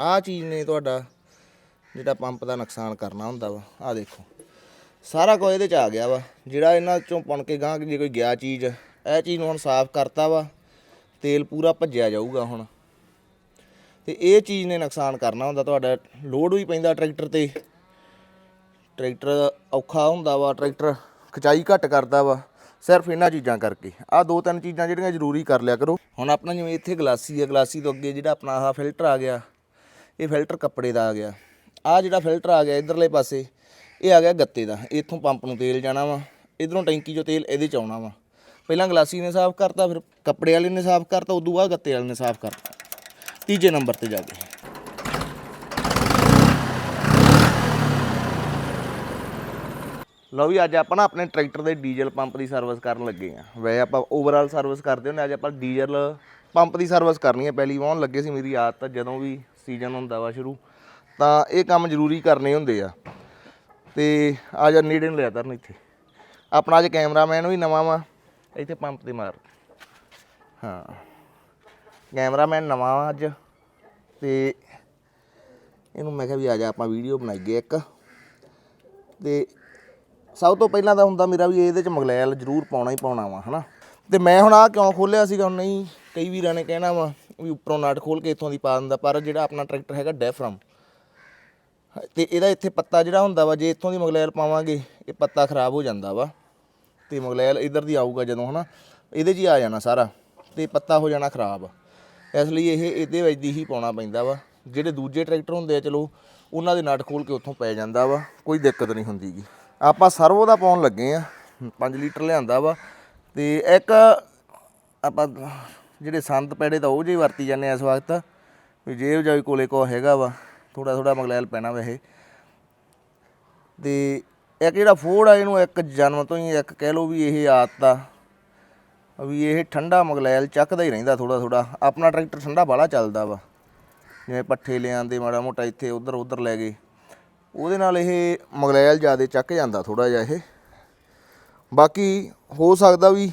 ਆਹ ਚੀਜ਼ ਨੇ ਤੁਹਾਡਾ ਜਿਹੜਾ ਪੰਪ ਦਾ ਨੁਕਸਾਨ ਕਰਨਾ ਹੁੰਦਾ ਵਾ, ਆਹ ਦੇਖੋ। ਸਾਰਾ ਕੁਝ ਇਹਦੇ ਚ ਆ ਗਿਆ ਵਾ। ਜਿਹੜਾ ਇਹਨਾਂ ਚੋਂ ਪੁਣ ਕੇ ਗਾਂ ਜੇ ਕੋਈ ਗਿਆ ਚੀਜ਼, ਇਹ ਚੀਜ਼ ਨੂੰ ਹੁਣ ਸਾਫ਼ ਕਰਤਾ ਵਾ, ਤੇਲ ਪੂਰਾ ਭੱਜਿਆ ਜਾਊਗਾ ਹੁਣ। ਤੇ ਇਹ ਚੀਜ਼ ਨੇ ਨੁਕਸਾਨ ਕਰਨਾ ਹੁੰਦਾ ਤੁਹਾਡਾ, ਲੋਡ ਵੀ ਪੈਂਦਾ ਟਰੈਕਟਰ ਤੇ। ਟਰੈਕਟਰ ਔਖਾ ਹੁੰਦਾ ਵਾ, ਟਰੈਕਟਰ ਖਚਾਈ ਘੱਟ ਕਰਦਾ ਵਾ, ਸਿਰਫ ਇਹਨਾਂ ਚੀਜ਼ਾਂ ਕਰਕੇ। ਆਹ ਦੋ ਤਿੰਨ ਚੀਜ਼ਾਂ ਜਿਹੜੀਆਂ ਜ਼ਰੂਰੀ ਕਰ ਲਿਆ ਕਰੋ। ਹੁਣ ਆਪਣਾ ਜਿਵੇਂ ਇੱਥੇ ਗਲਾਸੀ ਹੈ ਗਲਾਸੀ ਤੋਂ ਅੱਗੇ ਜਿਹੜਾ ਆਪਣਾ ਆਹ ਫਿਲਟਰ ਆ ਗਿਆ ਇਹ ਫਿਲਟਰ ਕੱਪੜੇ ਦਾ ਆ ਗਿਆ। ਆਹ ਜਿਹੜਾ ਫਿਲਟਰ ਆ ਗਿਆ ਇਧਰਲੇ ਪਾਸੇ ਇਹ ਆ ਗਿਆ ਗੱਤੇ ਦਾ। ਇੱਥੋਂ ਪੰਪ ਨੂੰ ਤੇਲ ਜਾਣਾ ਵਾ ਇਧਰੋਂ ਟੈਂਕੀ 'ਚੋਂ ਤੇਲ ਇਹਦੇ 'ਚ ਆਉਣਾ ਵਾ। ਪਹਿਲਾਂ ਗਲਾਸੀ ਨੇ ਸਾਫ਼ ਕਰਤਾ ਫਿਰ ਕੱਪੜੇ ਵਾਲੇ ਨੇ ਸਾਫ਼ ਕਰਤਾ ਉਦੋਂ ਬਾਅਦ ਗੱਤੇ ਵਾਲੇ ਨੇ ਸਾਫ਼ ਕਰਤਾ। ਤੀਜੇ ਨੰਬਰ ਤੇ ਜਾ ਕੇ। ਲਓ ਵੀ ਅੱਜ ਆਪਾਂ ਨਾ ਆਪਣੇ ਟਰੈਕਟਰ ਦੇ ਡੀਜ਼ਲ ਪੰਪ ਦੀ ਸਰਵਿਸ ਕਰਨ ਲੱਗੇ ਆ। ਵੈਸੇ ਆਪਾਂ ਓਵਰਆਲ ਸਰਵਿਸ ਕਰਦੇ ਹੁੰਦੇ ਅੱਜ ਆਪਾਂ ਡੀਜ਼ਲ ਪੰਪ ਦੀ ਸਰਵਿਸ ਕਰਨੀ ਹੈ ਪਹਿਲੀ ਵਾਹਨ ਲੱਗੇ ਸੀ ਮੇਰੀ ਆਦਤ ਆ, ਜਦੋਂ ਵੀ ਸੀਜ਼ਨ ਹੁੰਦਾ ਵਾ ਸ਼ੁਰੂ, ਤਾਂ ਇਹ ਕੰਮ ਜ਼ਰੂਰੀ ਕਰਨੇ ਹੁੰਦੇ ਆ। ਤੇ ਆ ਜਾ ਨੇੜੇ ਨੂੰ ਲਿਆ ਤਰਨ ਇੱਥੇ। ਆਪਣਾ ਅੱਜ ਕੈਮਰਾਮੈਨ ਵੀ ਨਵਾਂ ਵਾ, ਇੱਥੇ ਪੰਪ ਤੇ ਮਾਰ। ਹਾਂ, ਕੈਮਰਾਮੈਨ ਨਵਾਂ ਵਾ ਅੱਜ, ਤੇ ਇਹਨੂੰ ਮੈਂ ਕਿਹਾ ਵੀ ਆ ਜਾ ਆਪਾਂ ਵੀਡੀਓ ਬਣਾਈਏ ਇੱਕ। ਤੇ ਸਭ ਤੋਂ ਪਹਿਲਾਂ ਤਾਂ ਹੁੰਦਾ ਮੇਰਾ ਵੀ ਇਹਦੇ ਚ ਮਗਲੈਲ ਜ਼ਰੂਰ ਪਾਉਣਾ ਹੀ ਪਾਉਣਾ ਵਾ, ਹਨਾ। ਤੇ ਮੈਂ ਹੁਣ ਆ ਕਿਉਂ ਖੋਲਿਆ ਸੀਗਾ, ਹੁਣ ਨਹੀਂ, ਕਈ ਵੀਰਾਂ ਨੇ ਕਹਿਣਾ ਵਾ ਵੀ ਉੱਪਰੋਂ ਨਾਟ ਖੋਲ ਕੇ ਇੱਥੋਂ ਦੀ ਪਾ ਦਿੰਦਾ, ਪਰ ਜਿਹੜਾ ਆਪਣਾ ਟਰੈਕਟਰ ਹੈਗਾ ਡੈਫਰਮ। ਤੇ ਇਹਦਾ ਇੱਥੇ ਪੱਤਾ ਜਿਹੜਾ ਹੁੰਦਾ ਵਾ, ਜੇ ਇੱਥੋਂ ਦੀ ਮਗਲੈਲ ਪਾਵਾਂਗੇ, ਇਹ ਪੱਤਾ ਖਰਾਬ ਹੋ ਜਾਂਦਾ ਵਾ। ਤੇ ਮਗਲੈਲ ਇਧਰ ਦੀ ਆਊਗਾ ਜਦੋਂ, ਹਨਾ? ਇਹਦੇ 'ਚ ਹੀ ਆ ਜਾਣਾ ਸਾਰਾ, ਤੇ ਪੱਤਾ ਹੋ ਜਾਣਾ ਖਰਾਬ। ਇਸ ਲਈ ਇਹ ਇਹਦੇ ਵਿੱਚ ਦੀ ਹੀ ਪਾਉਣਾ ਪੈਂਦਾ ਵਾ। ਜਿਹੜੇ ਦੂਜੇ ਟਰੈਕਟਰ ਹੁੰਦੇ ਆ, ਚਲੋ, ਉਹਨਾਂ ਦੇ ਨਟ ਖੋਲ ਕੇ ਉੱਥੋਂ ਪੈ ਜਾਂਦਾ ਵਾ, ਕੋਈ ਦਿੱਕਤ ਨਹੀਂ ਹੁੰਦੀਗੀ ਆਪਾਂ ਸਰਵੋ ਦਾ ਪਾਉਣ ਲੱਗੇ ਆ 5 ਲੀਟਰ ਲਿਆਂਦਾ ਵਾ, ਤੇ ਇੱਕ ਆਪਾਂ ਜਿਹੜੇ ਸੰਤ ਪੈੜੇ ਤਾਂ ਉਹ ਜਿਹੇ ਵਰਤੀ ਜਾਂਦੇ ਆ ਇਸ ਵਕਤ। ਵੀ ਜੇਬ ਜਾਈ ਕੋਲੇ ਕੋ ਹੈਗਾ ਵਾ ਥੋੜਾ ਥੋੜਾ ਮਗਲੈਲ ਪੈਣਾ ਵੈਸੇ। ਤੇ ਇੱਕ ਜਿਹੜਾ ਫੋੜ ਆ, ਇਹਨੂੰ ਇੱਕ ਜਨਮ ਤੋਂ ਹੀ ਇੱਕ ਕਹਿ ਲਓ ਵੀ ਇਹ ਆਦਤ ਆ, ਵੀ ਇਹ ਠੰਡਾ ਮਗਲੈਲ ਚੱਕਦਾ ਹੀ ਰਹਿੰਦਾ ਥੋੜਾ ਥੋੜਾ ਆਪਣਾ ਟਰੈਕਟਰ ਠੰਡਾ ਬਾਲਾ ਚੱਲਦਾ ਵਾ। ਜਿਵੇਂ ਪੱਠੇ ਲਿਆਂਦੇ ਮਾੜਾ ਮੋਟਾ ਇੱਥੇ ਉਧਰ ਉਧਰ ਲੈ ਗਏ। ਉਹਦੇ ਨਾਲ ਇਹ ਮਗਲੈਲ ਜ਼ਿਆਦਾ ਚੱਕ ਜਾਂਦਾ ਥੋੜਾ ਜਿਹਾ ਇਹ। ਬਾਕੀ ਹੋ ਸਕਦਾ ਵੀ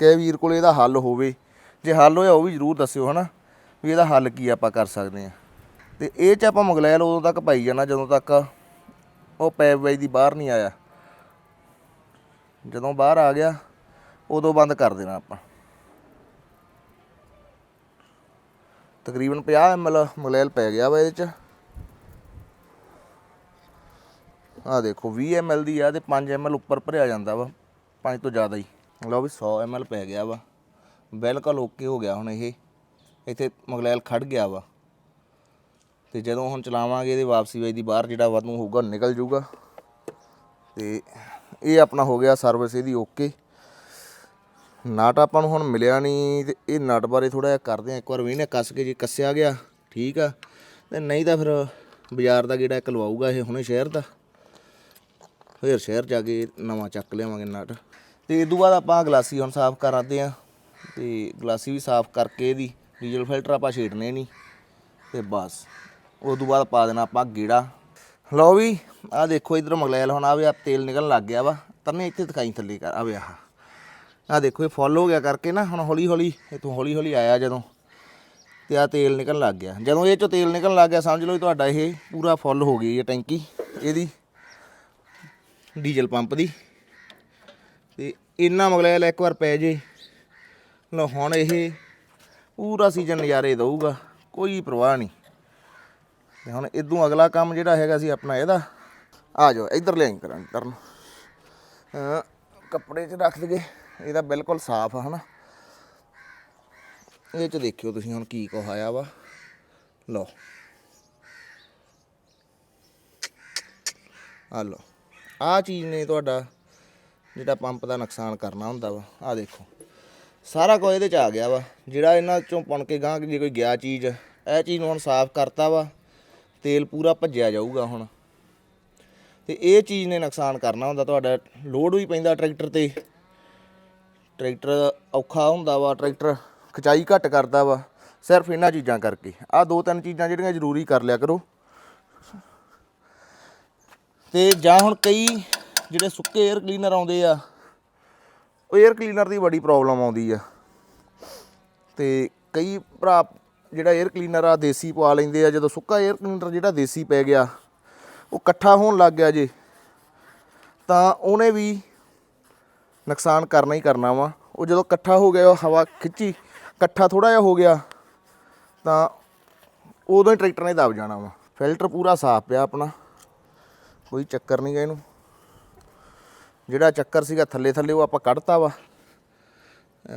ਕਿ ਵੀਰ ਕੋਲ ਇਹਦਾ ਹੱਲ ਹੋਵੇ। ਜੇ ਹੱਲ ਹੋਇਆ ਉਹ ਵੀ ਜ਼ਰੂਰ ਦੱਸਿਓ ਹਨਾ, ਵੀ ਇਹਦਾ ਹੱਲ ਕੀ ਆਪਾਂ ਕਰ ਸਕਦੇ ਆ ਤੇ ਇਹ ਚ ਆਪਾਂ ਮਗਲੈਲ ਉਦੋਂ ਤੱਕ ਪਾਈ ਜਾਣਾ, ਜਦੋਂ ਤੱਕ ਉਹ ਪੈਪ ਵਾਈ ਦੀ ਬਾਹਰ ਨਹੀਂ ਆਇਆ। ਜਦੋਂ ਬਾਹਰ ਆ ਗਿਆ, ਉਦੋਂ ਬੰਦ ਕਰ ਦੇਣਾ ਆਪਾਂ। ਤਕਰੀਬਨ 50 ml ਮੁਗਲੈਲ ਪੈ ਗਿਆ ਵਾ ਇਹਦੇ ਚ। ਆ ਦੇਖੋ 20 ml ਦੀ ਆ ਤੇ 5 ml ਉੱਪਰ ਭਰਿਆ ਜਾਂਦਾ ਵਾ 5 ਤੋਂ ਜ਼ਿਆਦਾ ਹੀ। ਲਓ ਵੀ 100 ml ਪੈ ਗਿਆ ਵਾ। ਬਿਲਕੁਲ ਓਕੇ ਹੋ ਗਿਆ ਹੁਣ ਇਹ। ਇੱਥੇ ਮਗਲੈਲ ਖੜ ਗਿਆ ਵਾ। ਤੇ ਜਦੋਂ ਹੁਣ ਚਲਾਵਾਂਗੇ ਇਹਦੇ ਵਾਪਸੀ ਵੇਚ ਦੀ ਬਾਹਰ, ਜਿਹੜਾ ਵਾਧੂ ਹੋਊਗਾ, ਨਿਕਲ ਜਾਊਗਾ। ਤੇ ਇਹ ਆਪਣਾ ਹੋ ਗਿਆ ਸਰਵਿਸ ਇਹਦੀ ਓਕੇ ਨਟ ਆਪਾਂ ਨੂੰ ਹੁਣ ਮਿਲਿਆ ਨਹੀਂ ਤੇ ਇਹ ਨਟ ਬਾਰੇ ਥੋੜਾ ਜਿਹਾ ਕਰਦੇ ਆ ਇੱਕ ਵਾਰ ਵੀ ਨੇ ਕੱਸ ਕੇ ਜੇ ਕੱਸਿਆ ਗਿਆ, ਠੀਕ ਆ। ਤੇ ਨਹੀਂ ਤਾਂ ਫਿਰ ਬਾਜ਼ਾਰ ਦਾ ਜਿਹੜਾ ਇੱਕ ਲਵਾਊਗਾ ਇਹ ਹੁਣੇ ਸ਼ਹਿਰ ਦਾ। ਫਿਰ ਸ਼ਹਿਰ ਜਾ ਕੇ ਨਵਾਂ ਚੱਕ ਲਿਆਵਾਂਗੇ ਨਟ। ਤੇ ਇਸ ਤੋਂ ਬਾਅਦ ਆਪਾਂ ਗਲਾਸੀ ਹੁਣ ਸਾਫ਼ ਕਰਾਂਦੇ ਆ ਤੇ ਗਲਾਸੀ ਵੀ ਸਾਫ਼ ਕਰਕੇ ਇਹਦੀ, ਡੀਜ਼ਲ ਫਿਲਟਰ ਆਪਾਂ ਛੇੜਨੇ ਨਹੀਂ, ਤੇ ਬਸ। ਉਸ ਤੋਂ ਬਾਅਦ ਪਾ ਦੇਣਾ ਆਪਾਂ ਗੇੜਾ। ਲਓ ਵੀ, ਆਹ ਦੇਖੋ ਇਧਰ ਮਗਲੈਲ ਹੁਣ ਆਵੇ ਆ ਤੇਲ ਨਿਕਲਣ ਲੱਗ ਗਿਆ ਵਾ। ਤਰਨੇ ਇੱਥੇ ਦਿਖਾਈ ਥੱਲੇ ਕਰ ਆਵੇ ਆਹ। ਆਹ ਦੇਖੋ, ਇਹ ਫੁੱਲ ਹੋ ਗਿਆ ਕਰਕੇ ਨਾ, ਹੁਣ ਹੌਲੀ ਹੌਲੀ ਇਥੋਂ ਹੌਲੀ ਹੌਲੀ ਆਇਆ ਜਦੋਂ। ਤੇ ਆ ਤੇਲ ਨਿਕਲਣ ਲੱਗ ਗਿਆ। ਜਦੋਂ ਇਹ ਚੋਂ ਤੇਲ ਨਿਕਲਣ ਲੱਗ ਗਿਆ, ਸਮਝ ਲਓ ਤੁਹਾਡਾ ਇਹ ਪੂਰਾ ਫੁੱਲ ਹੋ ਗਈ ਹੈ ਟੈਂਕੀ, ਇਹਦੀ ਡੀਜ਼ਲ ਪੰਪ ਦੀ। ਤੇ ਇੰਨਾ ਮਗਲੈਲ ਇੱਕ ਵਾਰ ਪੈ ਜੇ ਲਓ ਹੁਣ ਇਹ ਪੂਰਾ ਸੀਜ਼ਨ ਨਜ਼ਾਰੇ ਦਊਗਾ, ਕੋਈ ਪਰਵਾਹ ਨਹੀਂ। ਤੇ ਹੁਣ ਇਦੋਂ ਅਗਲਾ ਕੰਮ ਜਿਹੜਾ ਹੈਗਾ ਸੀ ਆਪਣਾ ਇਹਦਾ, ਆ ਜਾਓ, ਇੱਧਰ ਲਿਆਈ ਕਰਾਂ ਕਰਨ। ਅਹ ਕੱਪੜੇ 'ਚ ਰੱਖ ਦਈਏ, ਇਹਦਾ ਬਿਲਕੁਲ ਸਾਫ਼ ਆ, ਹਨਾ। ਇਹ 'ਚ ਦੇਖਿਓ ਤੁਸੀਂ ਹੁਣ ਕੀ ਕੁਛ ਵਾ। ਲਓ। ਆ ਲਓ। ਆ ਚੀਜ਼ ਨੇ ਤੁਹਾਡਾ ਜਿਹੜਾ ਪੰਪ ਦਾ ਨੁਕਸਾਨ ਕਰਨਾ ਹੁੰਦਾ ਵਾ ਆ ਦੇਖੋ। ਸਾਰਾ ਕੁਝ ਇਹਦੇ ਚ ਆ ਗਿਆ ਵਾ। ਜਿਹੜਾ ਇਹਨਾਂ ਚੋਂ ਪੁਣ ਕੇ ਗਾਂ ਜੇ ਕੋਈ ਗਿਆ ਚੀਜ਼, ਇਹ ਚੀਜ਼ ਨੂੰ ਹੁਣ ਸਾਫ਼ ਕਰਤਾ ਵਾ, ਤੇਲ ਪੂਰਾ ਭੱਜਿਆ ਜਾਊਗਾ ਹੁਣ। ਤੇ ਇਹ ਚੀਜ਼ ਨੇ ਨੁਕਸਾਨ ਕਰਨਾ ਹੁੰਦਾ, ਤੁਹਾਡਾ ਲੋਡ ਵੀ ਪੈਂਦਾ ਟਰੈਕਟਰ ਤੇ। ਟਰੈਕਟਰ ਔਖਾ ਹੁੰਦਾ ਵਾ, ਟਰੈਕਟਰ ਖਚਾਈ ਘੱਟ ਕਰਦਾ ਵਾ, ਸਿਰਫ ਇਹਨਾਂ ਚੀਜ਼ਾਂ ਕਰਕੇ। ਆ ਦੋ ਤਿੰਨ ਚੀਜ਼ਾਂ ਜਿਹੜੀਆਂ ਜ਼ਰੂਰੀ ਕਰ ਲਿਆ ਕਰੋ। ਤੇ ਜਾਂ ਹੁਣ ਕਈ ਜਿਹੜੇ ਸੁੱਕੇ 에ਅਰ ਕਲੀਨਰ ਆਉਂਦੇ ਆ ਏਅਰ ਕਲੀਨਰ ਦੀ ਬੜੀ ਪ੍ਰੋਬਲਮ ਆਉਂਦੀ ਆ। ਤੇ ਕਈ ਭਰਾ ਜਿਹੜਾ ਏਅਰ ਕਲੀਨਰ ਆ, ਦੇਸੀ ਪਵਾ ਲੈਂਦੇ ਆ। ਜਦੋਂ ਸੁੱਕਾ ਏਅਰ ਕਲੀਨਰ ਜਿਹੜਾ ਦੇਸੀ ਪੈ ਗਿਆ, ਉਹ ਇਕੱਠਾ ਹੋਣ ਲੱਗ ਗਿਆ ਜੇ, ਤਾਂ ਉਹਨੇ ਵੀ ਨੁਕਸਾਨ ਕਰਨਾ ਹੀ ਕਰਨਾ ਵਾ। ਉਹ ਜਦੋਂ ਇਕੱਠਾ ਹੋ ਗਿਆ ਹਵਾ ਖਿੱਚੀ, ਇਕੱਠਾ ਥੋੜਾ ਜਿਹਾ ਹੋ ਗਿਆ, ਤਾਂ ਉਦੋਂ ਹੀ ਟਰੈਕਟਰ ਨੇ ਦਬ ਜਾਣਾ ਵਾ। ਫਿਲਟਰ ਪੂਰਾ ਸਾਫ਼ ਪਿਆ ਆਪਣਾ। ਕੋਈ ਚੱਕਰ ਨਹੀਂ ਗਿਆ ਇਹਨੂੰ। ਜਿਹੜਾ ਚੱਕਰ ਸੀਗਾ ਥੱਲੇ ਥੱਲੇ ਉਹ ਆਪਾਂ ਕੱਢਤਾ ਵਾ।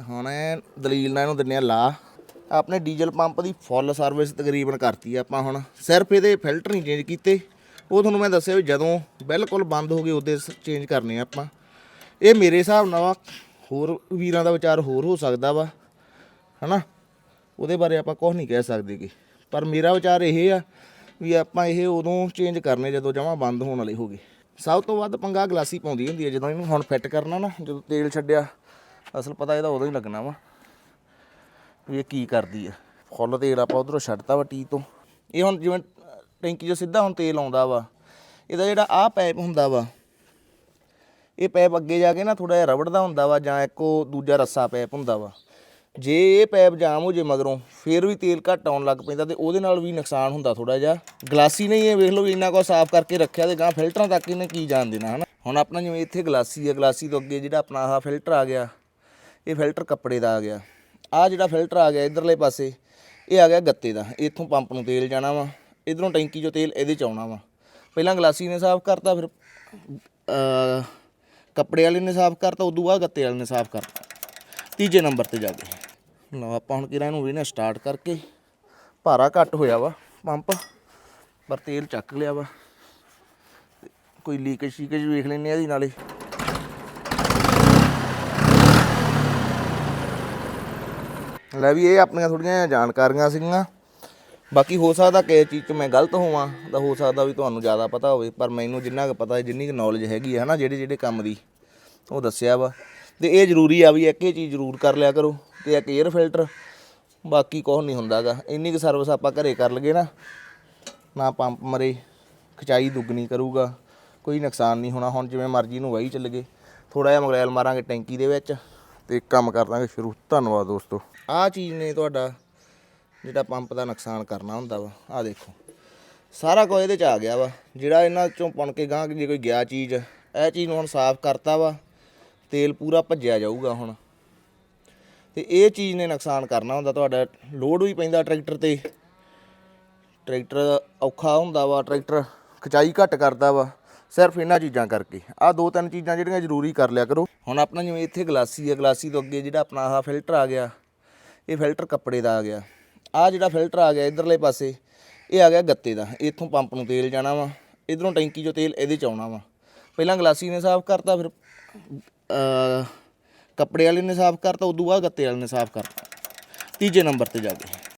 ਹੁਣ ਇਹ ਦਲੀਲ ਨਾਲ ਇਹਨੂੰ ਦਿੰਨੇ ਆ ਲਾ। ਆਪਣੇ ਡੀਜ਼ਲ ਪੰਪ ਦੀ ਫੁੱਲ ਸਰਵਿਸ ਤਕਰੀਬਨ ਕਰਤੀ ਆਪਾਂ ਹੁਣ। ਸਿਰਫ ਇਹਦੇ ਫਿਲਟਰ ਨਹੀਂ ਚੇਂਜ ਕੀਤੇ। ਉਹ ਤੁਹਾਨੂੰ ਮੈਂ ਦੱਸਿਆ ਵੀ ਜਦੋਂ ਬਿਲਕੁਲ ਬੰਦ ਹੋ ਗਏ ਉਹਦੇ ਚੇਂਜ ਕਰਨੇ ਆ ਆਪਾਂ। ਇਹ ਮੇਰੇ ਹਿਸਾਬ ਨਾਲ ਹੋਰ ਵੀਰਾਂ ਦਾ ਵਿਚਾਰ ਹੋਰ ਹੋ ਸਕਦਾ ਵਾ, ਹਨਾ? ਉਹਦੇ ਬਾਰੇ ਆਪਾਂ ਕੁਝ ਨਹੀਂ ਕਹਿ ਸਕਦੇ ਕਿ। ਪਰ ਮੇਰਾ ਵਿਚਾਰ ਇਹ ਆ ਵੀ ਆਪਾਂ ਇਹ ਉਦੋਂ ਚੇਂਜ ਕਰਨੇ ਜਦੋਂ ਜਮਾਂ ਬੰਦ ਹੋਣ ਵਾਲੇ ਹੋ ਗਏ। ਸਭ ਤੋਂ ਵੱਧ ਪੰਗਾ ਗਲਾਸੀ ਪਾਉਂਦੀ ਹੁੰਦੀ ਹੈ, ਜਦੋਂ ਇਹਨੂੰ ਹੁਣ ਫਿੱਟ ਕਰਨਾ ਨਾ, ਜਦੋਂ ਤੇਲ ਛੱਡਿਆ, ਅਸਲ ਪਤਾ ਇਹਦਾ ਉਦੋਂ ਹੀ ਲੱਗਣਾ ਵਾ ਵੀ ਇਹ ਕੀ ਕਰਦੀ ਆ। ਫੁੱਲ ਤੇਲ ਆਪਾਂ ਉਧਰੋਂ ਛੱਡਤਾ ਵਾ ਟੀ ਤੋਂ। ਇਹ ਹੁਣ ਜਿਵੇਂ ਟੈਂਕੀ 'ਚੋਂ ਸਿੱਧਾ ਹੁਣ ਤੇਲ ਆਉਂਦਾ ਵਾ, ਇਹਦਾ ਜਿਹੜਾ ਆਹ ਪਾਈਪ ਹੁੰਦਾ ਵਾ, ਇਹ ਪੈਪ ਅੱਗੇ ਜਾ ਕੇ ਨਾ ਥੋੜਾ ਜਿਹਾ ਰਬੜ ਦਾ ਹੁੰਦਾ ਵਾ ਜਾਂ ਇੱਕੋ ਦੂਜਾ ਰੱਸਾ ਪੈਪ ਹੁੰਦਾ ਵਾ। ਜੇ ਇਹ ਪੈਪ ਜਾਮ ਹੋ ਜੇ ਮਗਰੋਂ, ਫੇਰ ਵੀ ਤੇਲ ਘੱਟ ਆਉਣ ਲੱਗ ਪੈਂਦਾ ਤੇ ਉਹਦੇ ਨਾਲ ਵੀ ਨੁਕਸਾਨ ਹੁੰਦਾ ਥੋੜਾ ਜਿਹਾ। ਗਲਾਸੀ ਨਹੀਂ ਇਹ ਵੇਖ ਲਓ ਵੀ ਇੰਨਾ ਕੋ ਸਾਫ਼ ਕਰਕੇ ਰੱਖਿਆ ਤੇ ਗਾਂ ਫਿਲਟਰਾਂ ਤੱਕ ਇਹਨੇ ਕੀ ਜਾਣ ਦੇਣਾ, ਹਨਾ? ਹੁਣ ਆਪਣਾ ਜਿਵੇਂ ਇੱਥੇ ਗਲਾਸੀ ਆ ਗਲਾਸੀ ਤੋਂ ਅੱਗੇ ਜਿਹੜਾ ਆਪਣਾ ਆਹ ਫਿਲਟਰ ਆ ਗਿਆ, ਇਹ ਫਿਲਟਰ ਕੱਪੜੇ ਦਾ ਆ ਗਿਆ। ਆ ਜਿਹੜਾ ਫਿਲਟਰ ਆ ਗਿਆ ਇਧਰਲੇ ਪਾਸੇ, ਇਹ ਆ ਗਿਆ ਗੱਤੇ ਦਾ। ਇੱਥੋਂ ਪੰਪ ਨੂੰ ਤੇਲ ਜਾਣਾ ਵਾ, ਇਧਰੋਂ ਟੈਂਕੀ 'ਚੋਂ ਤੇਲ ਇਹਦੇ 'ਚ ਆਉਣਾ ਵਾ। ਪਹਿਲਾਂ ਗਲਾਸੀ ਨੇ ਸਾਫ਼ ਕਰਤਾ, ਫਿਰ ਕੱਪੜੇ ਵਾਲੇ ਨੇ ਸਾਫ਼ ਕਰਤਾ, ਉਦੋਂ ਬਾਅਦ ਗੱਤੇ ਵਾਲੇ ਨੇ ਸਾਫ਼ ਕਰਤਾ। ਤੀਜੇ ਨੰਬਰ ਤੇ ਜਾ ਕੇ। ਲਓ, ਆਪਾਂ ਹੁਣ ਕਿਰਾਂ ਨੂੰ ਵੀ ਨਾ ਸਟਾਰਟ ਕਰਕੇ ਭਾਰਾ ਘੱਟ ਹੋਇਆ ਵਾ, ਪੰਪ, ਪਰ ਤੇਲ ਚੱਕ ਲਿਆ ਵਾ। ਕੋਈ ਲੀਕੇਜ ਸ਼ੀਕੇਜ ਵੇਖ ਲੈਨੇ ਆ ਇਹਦੀ ਨਾਲੇ। ਲੈ ਵੀ ਇਹ ਆਪਣੀਆਂ ਥੋੜੀਆਂ ਜਾਣਕਾਰੀਆਂ ਸੀਗੀਆਂ। ਬਾਕੀ ਹੋ ਸਕਦਾ ਕਿ ਚੀਜ਼ 'ਚ ਮੈਂ ਗਲਤ ਹੋਵਾਂ, ਤਾਂ ਹੋ ਸਕਦਾ ਵੀ ਤੁਹਾਨੂੰ ਜ਼ਿਆਦਾ ਪਤਾ ਹੋਵੇ, ਪਰ ਮੈਨੂੰ ਜਿੰਨਾ ਕੁ ਪਤਾ, ਜਿੰਨੀ ਕੁ ਨੌਲੇਜ ਹੈਗੀ ਹੈ ਹਨਾ ਜਿਹੜੇ ਜਿਹੜੇ ਕੰਮ ਦੀ, ਉਹ ਦੱਸਿਆ ਵਾ। ਤੇ ਇਹ ਜ਼ਰੂਰੀ ਆ ਵੀ ਇੱਕ ਇਹ ਚੀਜ਼ ਜ਼ਰੂਰ ਕਰ ਲਿਆ ਕਰੋ। ਤੇ ਇੱਕ 에ਅਰ ਫਿਲਟਰ ਬਾਕੀ ਕੁਛ ਨਹੀਂ ਹੁੰਦਾਗਾ। ਇੰਨੀ ਕੁ ਸਰਵਿਸ ਆਪਾਂ ਘਰੇ ਕਰ ਲਗੇ ਨਾ ਨਾ ਪੰਪ ਮਰੇ, ਖਚਾਈ ਦੁੱਗਣੀ ਕਰੂਗਾ, ਕੋਈ ਨੁਕਸਾਨ ਨਹੀਂ ਹੋਣਾ। ਹੁਣ ਜਿਵੇਂ ਮਰਜ਼ੀ ਨੂੰ ਵਾਹੀ ਚੱਲ ਗਏ ਥੋੜਾ ਜਿਹਾ ਮਗਰੈਲ ਮਾਰਾਂਗੇ ਟੈਂਕੀ ਦੇ ਵਿੱਚ ਤੇ ਕੰਮ ਕਰ ਦਾਂਗੇ ਸ਼ੁਰੂ। ਧੰਨਵਾਦ ਦੋਸਤੋ। ਆਹ ਚੀਜ਼ ਨੇ ਤੁਹਾਡਾ, ਜਿਹੜਾ ਪੰਪ ਦਾ ਨੁਕਸਾਨ ਕਰਨਾ ਹੁੰਦਾ ਵਾ। ਆਹ ਦੇਖੋ, ਸਾਰਾ ਕੁਝ ਇਹਦੇ ਚ ਆ ਗਿਆ ਵਾ। ਜਿਹੜਾ ਇਹਨਾਂ ਚੋਂ ਪਣ ਕੇ ਗਾਂ ਜੇ ਕੋਈ ਗਿਆ ਚੀਜ਼, ਇਹ ਚੀਜ਼ ਨੂੰ ਹੁਣ ਸਾਫ਼ ਕਰਤਾ ਵਾ, ਤੇਲ ਪੂਰਾ ਭੱਜਿਆ ਜਾਊਗਾ ਹੁਣ। ਤੇ ਇਹ ਚੀਜ਼ ਨੇ ਨੁਕਸਾਨ ਕਰਨਾ ਹੁੰਦਾ, ਤੁਹਾਡਾ ਲੋਡ ਵੀ ਪੈਂਦਾ ਟਰੈਕਟਰ ਤੇ। ਟਰੈਕਟਰ ਔਖਾ ਹੁੰਦਾ ਵਾ, ਟਰੈਕਟਰ ਖਚਾਈ ਘੱਟ ਕਰਦਾ ਵਾ, ਸਿਰਫ ਇਹਨਾਂ ਚੀਜ਼ਾਂ ਕਰਕੇ। ਆਹ ਦੋ ਤਿੰਨ ਚੀਜ਼ਾਂ ਜਿਹੜੀਆਂ ਜ਼ਰੂਰੀ ਕਰ ਲਿਆ ਕਰੋ। ਹੁਣ ਆਪਣਾ ਜਿਵੇਂ ਇੱਥੇ ਗਲਾਸੀ ਆ, ਗਲਾਸੀ ਤੋਂ ਅੱਗੇ ਜਿਹੜਾ ਆਪਣਾ ਆਹ ਫਿਲਟਰ ਆ ਗਿਆ, ਇਹ ਫਿਲਟਰ ਕੱਪੜੇ ਦਾ ਆ ਗਿਆ। ਆਹ ਜਿਹੜਾ ਫਿਲਟਰ ਆ ਗਿਆ ਇਧਰਲੇ ਪਾਸੇ, ਇਹ ਆ ਗਿਆ ਗੱਤੇ ਦਾ। ਇੱਥੋਂ ਪੰਪ ਨੂੰ ਤੇਲ ਜਾਣਾ ਵਾ, ਇਧਰੋਂ ਟੈਂਕੀ 'ਚੋਂ ਤੇਲ ਇਹਦੇ 'ਚ ਆਉਣਾ ਵਾ। ਪਹਿਲਾਂ ਗਲਾਸੀ ਨੇ ਸਾਫ਼ ਕਰਤਾ, ਫਿਰ ਕੱਪੜੇ ਵਾਲੇ ਨੇ ਸਾਫ਼ ਕਰਤਾ, ਉਦੋਂ ਬਾਅਦ ਗੱਤੇ ਵਾਲੇ ਨੇ ਸਾਫ਼ ਕਰਤਾ। ਤੀਜੇ ਨੰਬਰ ਤੇ ਜਾ ਕੇ